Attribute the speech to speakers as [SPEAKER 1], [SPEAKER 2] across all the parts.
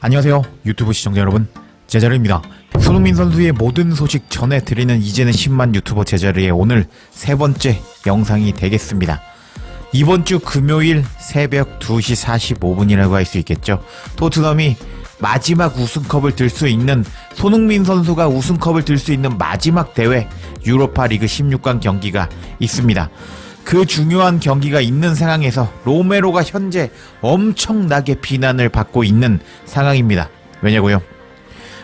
[SPEAKER 1] 안녕하세요 유튜브 시청자 여러분. 제자르입니다. 손흥민 선수의 모든 소식 전해드리는 이제는 10만 유튜버 제자르의 오늘 세 번째 영상이 되겠습니다. 이번 주 금요일 새벽 2시 45분이라고 할 수 있겠죠. 토트넘이 마지막 우승컵을 들 수 있는 손흥민 선수가 우승컵을 들 수 있는 마지막 대회 유로파 리그 16강 경기가 있습니다 그 중요한 경기가 있는 상황에서 로메로가 현재 엄청나게 비난을 받고 있는 상황입니다. 왜냐고요?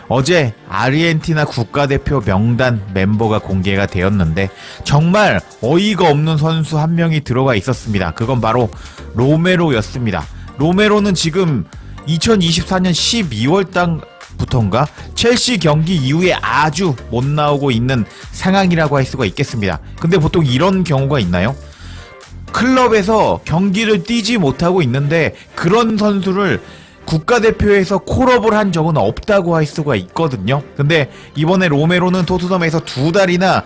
[SPEAKER 1] 어제 아르헨티나 국가대표 명단 멤버가 공개가 되었는데 정말 어이가 없는 선수 한 명이 들어가 있었습니다. 그건 바로 로메로였습니다. 로메로는 지금 2024년 12월 달부터인가 첼시 경기 이후에 아주 못 나오고 있는 상황이라고 할 수가 있겠습니다. 근데 보통 이런 경우가 있나요? 클럽에서 경기를 뛰지 못하고 있는데 그런 선수를 국가대표에서 콜업을 한 적은 없다고 할 수가 있거든요. 근데 이번에 로메로는 토트넘에서 두 달이나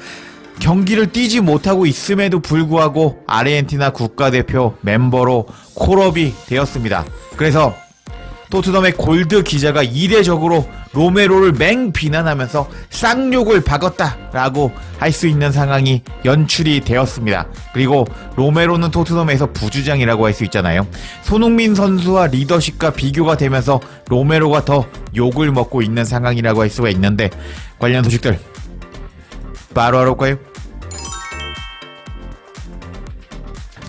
[SPEAKER 1] 경기를 뛰지 못하고 있음에도 불구하고 아르헨티나 국가대표 멤버로 콜업이 되었습니다. 그래서 토트넘의 골드 기자가 이례적으로 로메로를 맹 비난하면서 쌍욕을 박았다라고 할 수 있는 상황이 연출이 되었습니다. 그리고 로메로는 토트넘에서 부주장이라고 할 수 있잖아요. 손흥민 선수와 리더십과 비교가 되면서 로메로가 더 욕을 먹고 있는 상황이라고 할 수가 있는데 관련 소식들 바로 알아볼까요?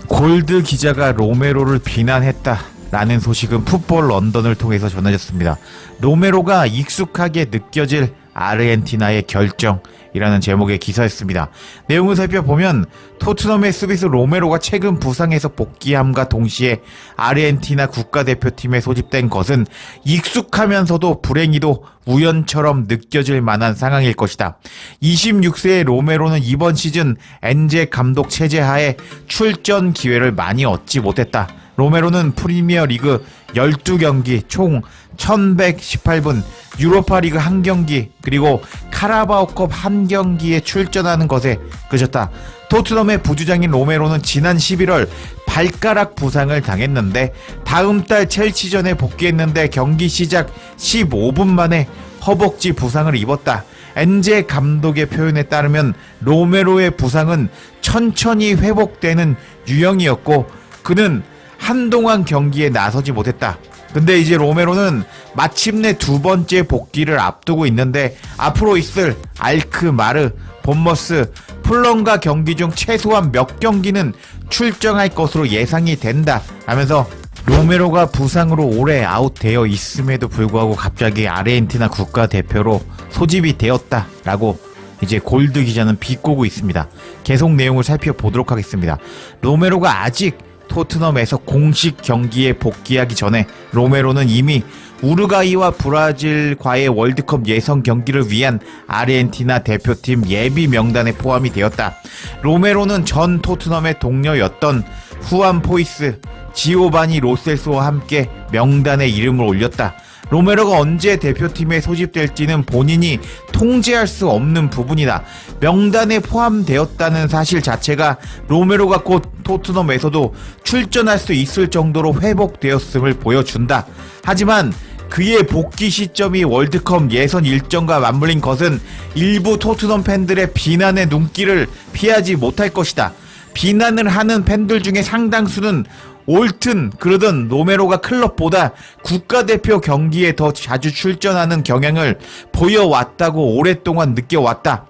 [SPEAKER 1] 골드 기자가 로메로를 비난했다 라는 소식은 풋볼 런던을 통해서 전해졌습니다. 로메로가 익숙하게 느껴질 아르헨티나의 결정이라는 제목의 기사였습니다. 내용을 살펴보면 토트넘의 수비수 로메로가 최근 부상에서 복귀함과 동시에 아르헨티나 국가대표팀에 소집된 것은 익숙하면서도 불행히도 우연처럼 느껴질 만한 상황일 것이다. 26세의 로메로는 이번 시즌 엔제 감독 체제 하에 출전 기회를 많이 얻지 못했다. 로메로는 프리미어 리그 12경기 총 1118분, 유로파 리그 한 경기, 그리고 카라바오컵 한 경기에 출전하는 것에 그쳤다. 토트넘의 부주장인 로메로는 지난 11월 발가락 부상을 당했는데 다음 달 첼시전에 복귀했는데 경기 시작 15분 만에 허벅지 부상을 입었다. 엔제 감독의 표현에 따르면 로메로의 부상은 천천히 회복되는 유형이었고 그는 한동안 경기에 나서지 못했다. 근데 이제 로메로는 마침내 두 번째 복귀를 앞두고 있는데 앞으로 있을 알크 마르, 본머스, 플런과 경기 중 최소한 몇 경기는 출정할 것으로 예상이 된다 하면서 로메로가 부상으로 오래 아웃되어 있음에도 불구하고 갑자기 아르헨티나 국가대표로 소집이 되었다 라고 이제 골드 기자는 비꼬고 있습니다. 계속 내용을 살펴보도록 하겠습니다. 로메로가 아직 토트넘에서 공식 경기에 복귀하기 전에 로메로는 이미 우루과이와 브라질과의 월드컵 예선 경기를 위한 아르헨티나 대표팀 예비 명단에 포함이 되었다. 로메로는 전 토트넘의 동료였던 후안 포이스, 지오바니 로셀소와 함께 명단에 이름을 올렸다. 로메로가 언제 대표팀에 소집될지는 본인이 통제할 수 없는 부분이다. 명단에 포함되었다는 사실 자체가 로메로가 곧 토트넘에서도 출전할 수 있을 정도로 회복되었음을 보여준다. 하지만 그의 복귀 시점이 월드컵 예선 일정과 맞물린 것은 일부 토트넘 팬들의 비난의 눈길을 피하지 못할 것이다. 비난을 하는 팬들 중에 상당수는 옳든 그러든 로메로가 클럽보다 국가대표 경기에 더 자주 출전하는 경향을 보여왔다고 오랫동안 느껴왔다.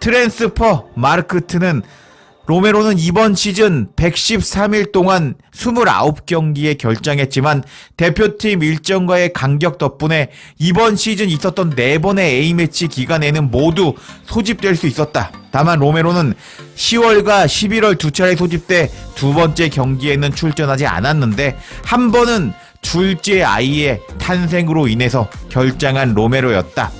[SPEAKER 1] 트랜스퍼 마르크트는 로메로는 이번 시즌 113일 동안 29경기에 결장했지만 대표팀 일정과의 간격 덕분에 이번 시즌 있었던 4번의 A매치 기간에는 모두 소집될 수 있었다. 다만 로메로는 10월과 11월 두 차례 소집돼 두 번째 경기에는 출전하지 않았는데 한 번은 둘째 아이의 탄생으로 인해서 결장한 로메로였다.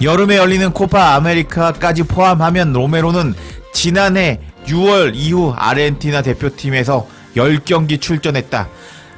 [SPEAKER 1] 여름에 열리는 코파 아메리카까지 포함하면 로메로는 지난해 6월 이후 아르헨티나 대표팀에서 10경기 출전했다.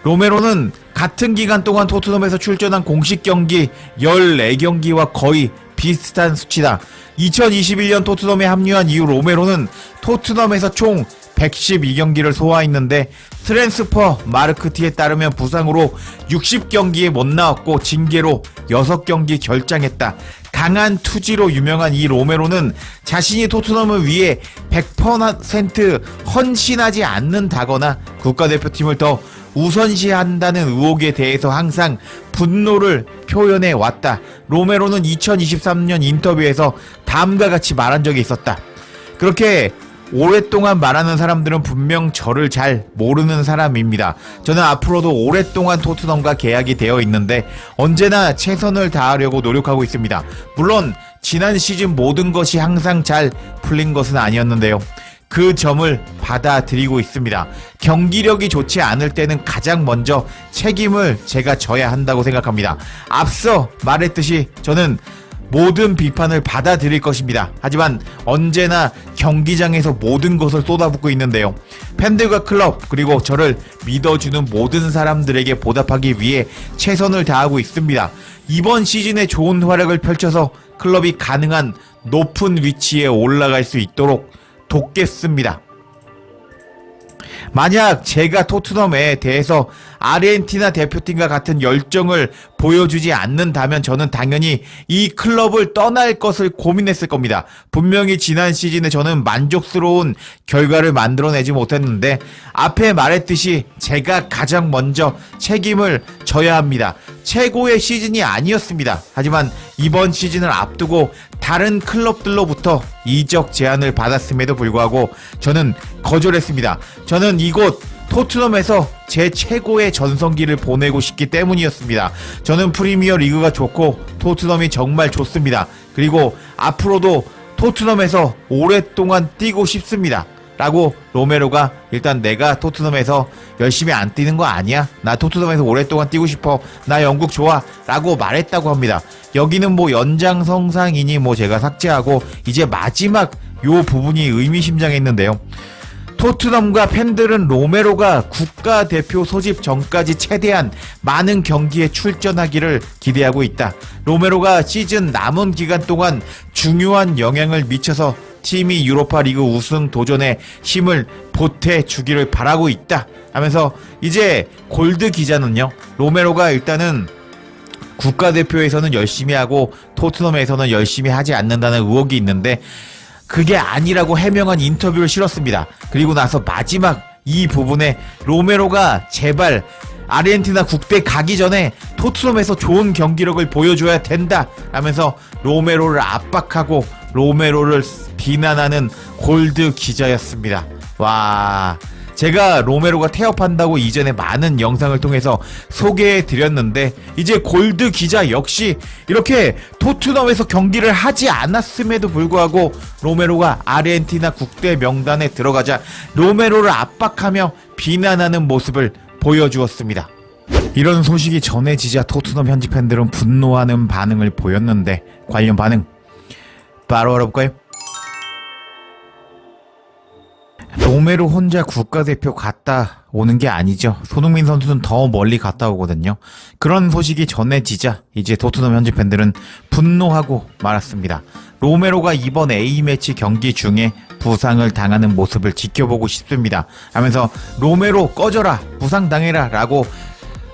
[SPEAKER 1] 로메로는 같은 기간 동안 토트넘에서 출전한 공식 경기 14경기와 거의 비슷한 수치다. 2021년 토트넘에 합류한 이후 로메로는 토트넘에서 총 112경기를 소화했는데 트랜스퍼 마르크티에 따르면 부상으로 60경기에 못 나왔고 징계로 6경기 결장했다. 강한 투지로 유명한 이 로메로는 자신이 토트넘을 위해 100% 헌신하지 않는다거나 국가대표팀을 더 우선시한다는 의혹에 대해서 항상 분노를 표현해 왔다. 로메로는 2023년 인터뷰에서 다음과 같이 말한 적이 있었다. 그렇게 오랫동안 말하는 사람들은 분명 저를 잘 모르는 사람입니다. 저는 앞으로도 오랫동안 토트넘과 계약이 되어 있는데 언제나 최선을 다하려고 노력하고 있습니다. 물론 지난 시즌 모든 것이 항상 잘 풀린 것은 아니었는데요. 그 점을 받아들이고 있습니다. 경기력이 좋지 않을 때는 가장 먼저 책임을 제가 져야 한다고 생각합니다. 앞서 말했듯이 저는 모든 비판을 받아들일 것입니다. 하지만 언제나 경기장에서 모든 것을 쏟아붓고 있는데요. 팬들과 클럽 그리고 저를 믿어주는 모든 사람들에게 보답하기 위해 최선을 다하고 있습니다. 이번 시즌에 좋은 활약을 펼쳐서 클럽이 가능한 높은 위치에 올라갈 수 있도록 돕겠습니다. 만약 제가 토트넘에 대해서 아르헨티나 대표팀과 같은 열정을 보여주지 않는다면 저는 당연히 이 클럽을 떠날 것을 고민했을 겁니다. 분명히 지난 시즌에 저는 만족스러운 결과를 만들어내지 못했는데 앞에 말했듯이 제가 가장 먼저 책임을 져야 합니다. 최고의 시즌이 아니었습니다. 하지만 이번 시즌을 앞두고 다른 클럽들로부터 이적 제안을 받았음에도 불구하고 저는 거절했습니다. 저는 이곳 토트넘에서 제 최고의 전성기를 보내고 싶기 때문이었습니다. 저는 프리미어 리그가 좋고 토트넘이 정말 좋습니다. 그리고 앞으로도 토트넘에서 오랫동안 뛰고 싶습니다. 라고 로메로가 일단 내가 토트넘에서 열심히 안 뛰는 거 아니야? 나 토트넘에서 오랫동안 뛰고 싶어. 나 영국 좋아. 라고 말했다고 합니다. 여기는 뭐 연장성상이니 뭐 제가 삭제하고 이제 마지막 요 부분이 의미심장했는데요. 토트넘과 팬들은 로메로가 국가대표 소집 전까지 최대한 많은 경기에 출전하기를 기대하고 있다. 로메로가 시즌 남은 기간 동안 중요한 영향을 미쳐서 팀이 유로파 리그 우승 도전에 힘을 보태 주기를 바라고 있다. 하면서 이제 골드 기자는요. 로메로가 일단은 국가대표에서는 열심히 하고 토트넘에서는 열심히 하지 않는다는 의혹이 있는데 그게 아니라고 해명한 인터뷰를 실었습니다. 그리고 나서 마지막 이 부분에 로메로가 제발 아르헨티나 국대 가기 전에 토트넘에서 좋은 경기력을 보여줘야 된다 라면서 로메로를 압박하고 로메로를 비난하는 골드 기자였습니다. 와. 제가 로메로가 태업한다고 이전에 많은 영상을 통해서 소개해 드렸는데 이제 골드 기자 역시 이렇게 토트넘에서 경기를 하지 않았음에도 불구하고 로메로가 아르헨티나 국대 명단에 들어가자 로메로를 압박하며 비난하는 모습을 보여주었습니다. 이런 소식이 전해지자 토트넘 현지 팬들은 분노하는 반응을 보였는데 관련 반응 바로 알아볼까요? 로메로 혼자 국가대표 갔다 오는 게 아니죠. 손흥민 선수는 더 멀리 갔다 오거든요. 그런 소식이 전해지자 이제 토트넘 현지 팬들은 분노하고 말았습니다. 로메로가 이번 A매치 경기 중에 부상을 당하는 모습을 지켜보고 싶습니다. 하면서 로메로 꺼져라 부상당해라 라고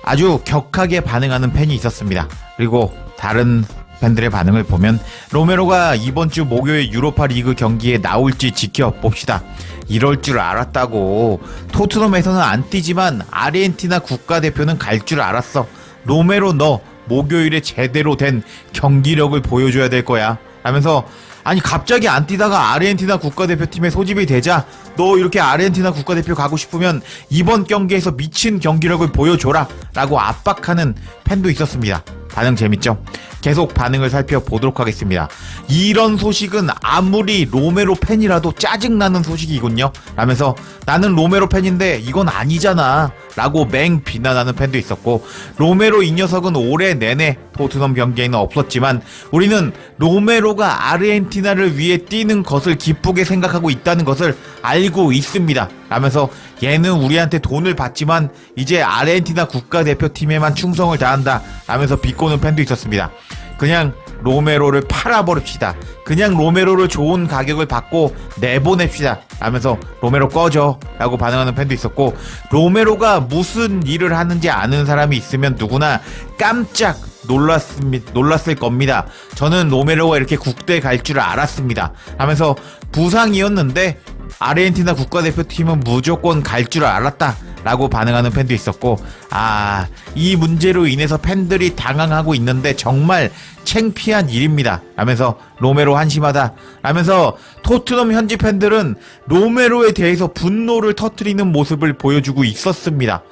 [SPEAKER 1] 아주 격하게 반응하는 팬이 있었습니다. 그리고 다른 팬들의 반응을 보면 로메로가 이번 주 목요일 유로파 리그 경기에 나올지 지켜봅시다. 이럴 줄 알았다고. 토트넘에서는 안 뛰지만 아르헨티나 국가대표는 갈 줄 알았어. 로메로 너 목요일에 제대로 된 경기력을 보여줘야 될 거야. 하면서 아니 갑자기 안 뛰다가 아르헨티나 국가대표팀에 소집이 되자 너 이렇게 아르헨티나 국가대표 가고 싶으면 이번 경기에서 미친 경기력을 보여줘라 라고 압박하는 팬도 있었습니다. 반응 재밌죠? 계속 반응을 살펴보도록 하겠습니다. 이런 소식은 아무리 로메로 팬이라도 짜증나는 소식이군요. 라면서 나는 로메로 팬인데 이건 아니잖아. 라고 맹 비난하는 팬도 있었고 로메로 이 녀석은 올해 내내 토트넘 경기에는 없었지만 우리는 로메로가 아르헨티나를 위해 뛰는 것을 기쁘게 생각하고 있다는 것을 알고 있습니다. 라면서 얘는 우리한테 돈을 받지만 이제 아르헨티나 국가대표팀에만 충성을 다한다. 라면서 비꼬는 팬도 있었습니다. 그냥 로메로를 팔아버립시다. 그냥 로메로를 좋은 가격을 받고 내보냅시다. 하면서 로메로 꺼져 라고 반응하는 팬도 있었고 로메로가 무슨 일을 하는지 아는 사람이 있으면 누구나 깜짝 놀랐습니다. 놀랐을 겁니다. 저는 로메로가 이렇게 국대 갈 줄 알았습니다. 하면서 부상이었는데 아르헨티나 국가대표팀은 무조건 갈 줄 알았다. 라고 반응하는 팬도 있었고, 아, 이 문제로 인해서 팬들이 당황하고 있는데 정말 챙피한 일입니다. 라면서 로메로 한심하다. 라면서 토트넘 현지 팬들은 로메로에 대해서 분노를 터트리는 모습을 보여주고 있었습니다.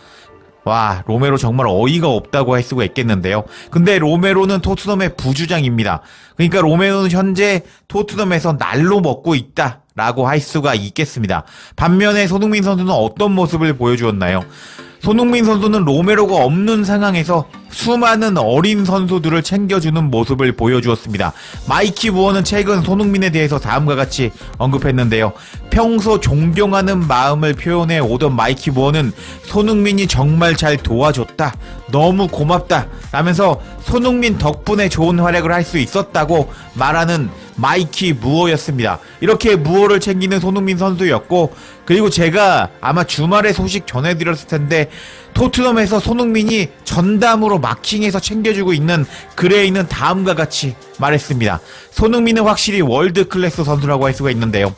[SPEAKER 1] 와, 로메로 정말 어이가 없다고 할 수가 있겠는데요. 근데 로메로는 토트넘의 부주장입니다. 그러니까 로메로는 현재 토트넘에서 날로 먹고 있다. 라고 할 수가 있겠습니다. 반면에 손흥민 선수는 어떤 모습을 보여주었나요? 손흥민 선수는 로메로가 없는 상황에서 수많은 어린 선수들을 챙겨주는 모습을 보여주었습니다. 마이키 부어는 최근 손흥민에 대해서 다음과 같이 언급했는데요. 평소 존경하는 마음을 표현해 오던 마이키 부어는 손흥민이 정말 잘 도와줬다. 너무 고맙다. 라면서 손흥민 덕분에 좋은 활약을 할 수 있었다고 말하는 마이키 무어였습니다. 이렇게 무어를 챙기는 손흥민 선수였고 그리고 제가 아마 주말에 소식 전해드렸을 텐데 토트넘에서 손흥민이 전담으로 마킹해서 챙겨주고 있는 있는 다음과 같이 말했습니다. 손흥민은 확실히 월드 클래스 선수라고 할 수가 있는데요.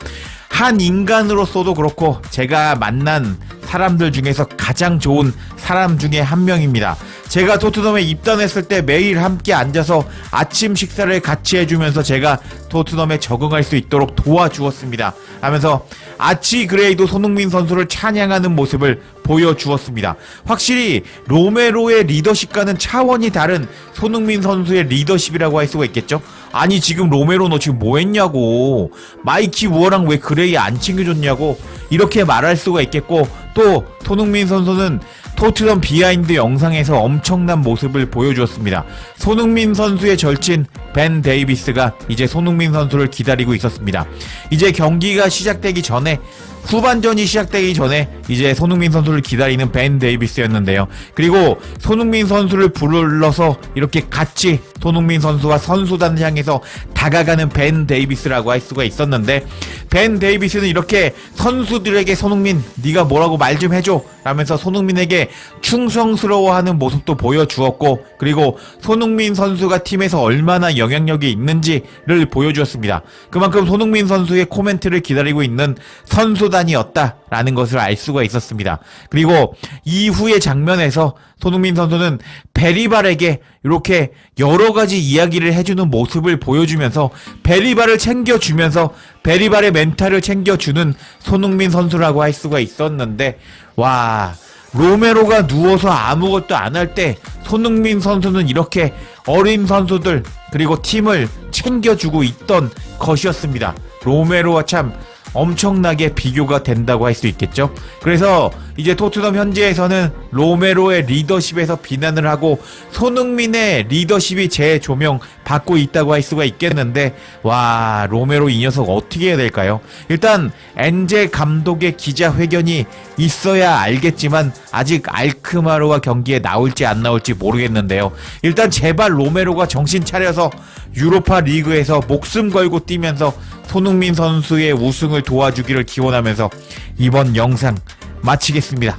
[SPEAKER 1] 한 인간으로서도 그렇고 제가 만난 사람들 중에서 가장 좋은 사람 중에 한 명입니다. 제가 토트넘에 입단했을 때 매일 함께 앉아서 아침 식사를 같이 해주면서 제가 토트넘에 적응할 수 있도록 도와주었습니다. 하면서 아치 그레이도 손흥민 선수를 찬양하는 모습을 보여주었습니다. 확실히 로메로의 리더십과는 차원이 다른 손흥민 선수의 리더십이라고 할 수가 있겠죠? 아니 지금 로메로 너 지금 뭐 했냐고 마이키 우어랑 왜 그레이 안 챙겨줬냐고 이렇게 말할 수가 있겠고 또 손흥민 선수는 토트넘 비하인드 영상에서 엄청난 모습을 보여주었습니다. 손흥민 선수의 절친 벤 데이비스가 이제 손흥민 선수를 기다리고 있었습니다. 이제 경기가 시작되기 전에 후반전이 시작되기 전에 이제 손흥민 선수를 기다리는 벤 데이비스였는데요. 그리고 손흥민 선수를 불러서 이렇게 같이 손흥민 선수와 선수단을 향해서 다가가는 벤 데이비스라고 할 수가 있었는데 벤 데이비스는 이렇게 선수들에게 손흥민 네가 뭐라고 말 좀 해줘 라면서 손흥민에게 충성스러워하는 모습도 보여주었고 그리고 손흥민 선수가 팀에서 얼마나 영향력이 있는지를 보여주었습니다. 그만큼 손흥민 선수의 코멘트를 기다리고 있는 선수단 이었다라는 것을 알 수가 있었습니다. 그리고 이후의 장면에서 손흥민 선수는 베리발에게 이렇게 여러 가지 이야기를 해주는 모습을 보여주면서 베리발을 챙겨주면서 베리발의 멘탈을 챙겨주는 손흥민 선수라고 할 수가 있었는데 와 로메로가 누워서 아무것도 안 할 때 손흥민 선수는 이렇게 어린 선수들 그리고 팀을 챙겨주고 있던 것이었습니다. 로메로와 참 엄청나게 비교가 된다고 할 수 있겠죠. 그래서 이제 토트넘 현지에서는 로메로의 리더십에서 비난을 하고 손흥민의 리더십이 재조명 받고 있다고 할 수가 있겠는데 와 로메로 이 녀석 어떻게 해야 될까요? 일단 엔제 감독의 기자회견이 있어야 알겠지만 아직 알크마로와 경기에 나올지 안 나올지 모르겠는데요. 일단 제발 로메로가 정신 차려서 유로파 리그에서 목숨 걸고 뛰면서 손흥민 선수의 우승을 도와주기를 기원하면서 이번 영상 마치겠습니다.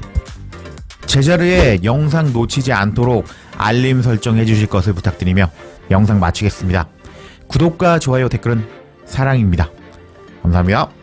[SPEAKER 1] 제자리에 영상 놓치지 않도록 알림 설정해 주실 것을 부탁드리며 영상 마치겠습니다. 구독과 좋아요 댓글은 사랑입니다. 감사합니다.